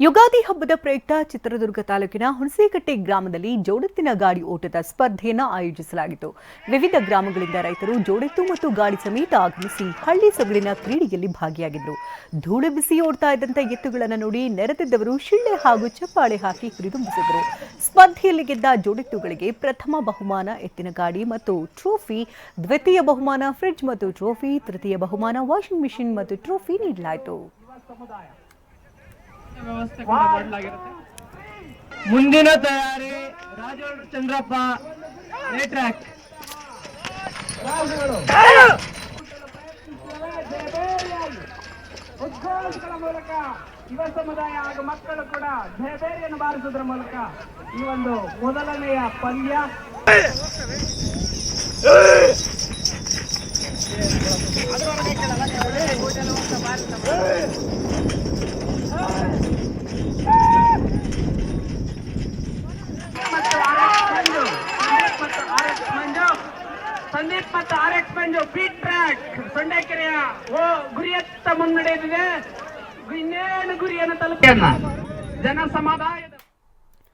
ಯುಗಾದಿ ಹಬ್ಬದ ಪ್ರಯುಕ್ತ ಚಿತ್ರದುರ್ಗ ತಾಲೂಕಿನ ಹುಣಸೇಕಟ್ಟೆ ಗ್ರಾಮದಲ್ಲಿ ಜೋಡೆತ್ತಿನ ಗಾಡಿ ಓಟದ ಸ್ಪರ್ಧೆಯನ್ನು ಆಯೋಜಿಸಲಾಗಿತ್ತು. ವಿವಿಧ ಗ್ರಾಮಗಳಿಂದ ರೈತರು ಜೋಡೆತ್ತು ಮತ್ತು ಗಾಡಿ ಸಮೇತ ಆಗಮಿಸಿ ಹಳ್ಳಿ ಸೊಗಡಿನ ಕ್ರೀಡೆಯಲ್ಲಿ ಭಾಗಿಯಾಗಿದ್ದರು ಧೂಳು ಬಿಸಿ ಓಡ್ತಾ ಇದ್ದಂಥ ಎತ್ತುಗಳನ್ನು ನೋಡಿ ನೆರೆದಿದ್ದವರು ಶಿಳ್ಳೆ ಹಾಗೂ ಚಪ್ಪಾಳೆ ಹಾಕಿ ಕುರಿದುಂಬಿಸಿದರು ಸ್ಪರ್ಧೆಯಲ್ಲಿ ಗೆದ್ದ ಜೋಡೆತ್ತುಗಳಿಗೆ ಪ್ರಥಮ ಬಹುಮಾನ, ಎತ್ತಿನ ಗಾಡಿ ಮತ್ತು ಟ್ರೋಫಿ, ದ್ವಿತೀಯ ಬಹುಮಾನ, ಫ್ರಿಡ್ಜ್ ಮತ್ತು ಟ್ರೋಫಿ, ತೃತೀಯ ಬಹುಮಾನ, ವಾಷಿಂಗ್ ಮಿಷಿನ್ ಮತ್ತು ಟ್ರೋಫಿ ನೀಡಲಾಯಿತು. ವ್ಯವಸ್ಥೆ ಕೂಡ ಮಾಡಲಾಗಿರುತ್ತೆ ಮುಂದಿನ ತಯಾರಿ ರಾಜೋ ಚಂದ್ರಪ್ಪ ಟ್ರ್ಯಾಕ್ ಉದ್ಘೋಷಗಳ ಮೂಲಕ ಯುವ ಸಮುದಾಯ ಹಾಗೂ ಮಕ್ಕಳು ಕೂಡ ಜಯಬೇರಿಯನ್ನು ಬಾರಿಸುವುದರ ಮೂಲಕ ಈ ಒಂದು ಮೊದಲನೆಯ ಪಂದ್ಯ. ಮತ್ತು ಸಂದೀಪ್ ಮತ್ತು R X Manju beat track ಸೊಂಡೆಕೆರೆಯ ಓ ಗುರಿಯತ್ತ ಮುನ್ನಡೆದಿದೆ. ಇನ್ನೇನು ಗುರಿಯನ್ನು ತಲುಪ ಜನ ಸಮುದಾಯದ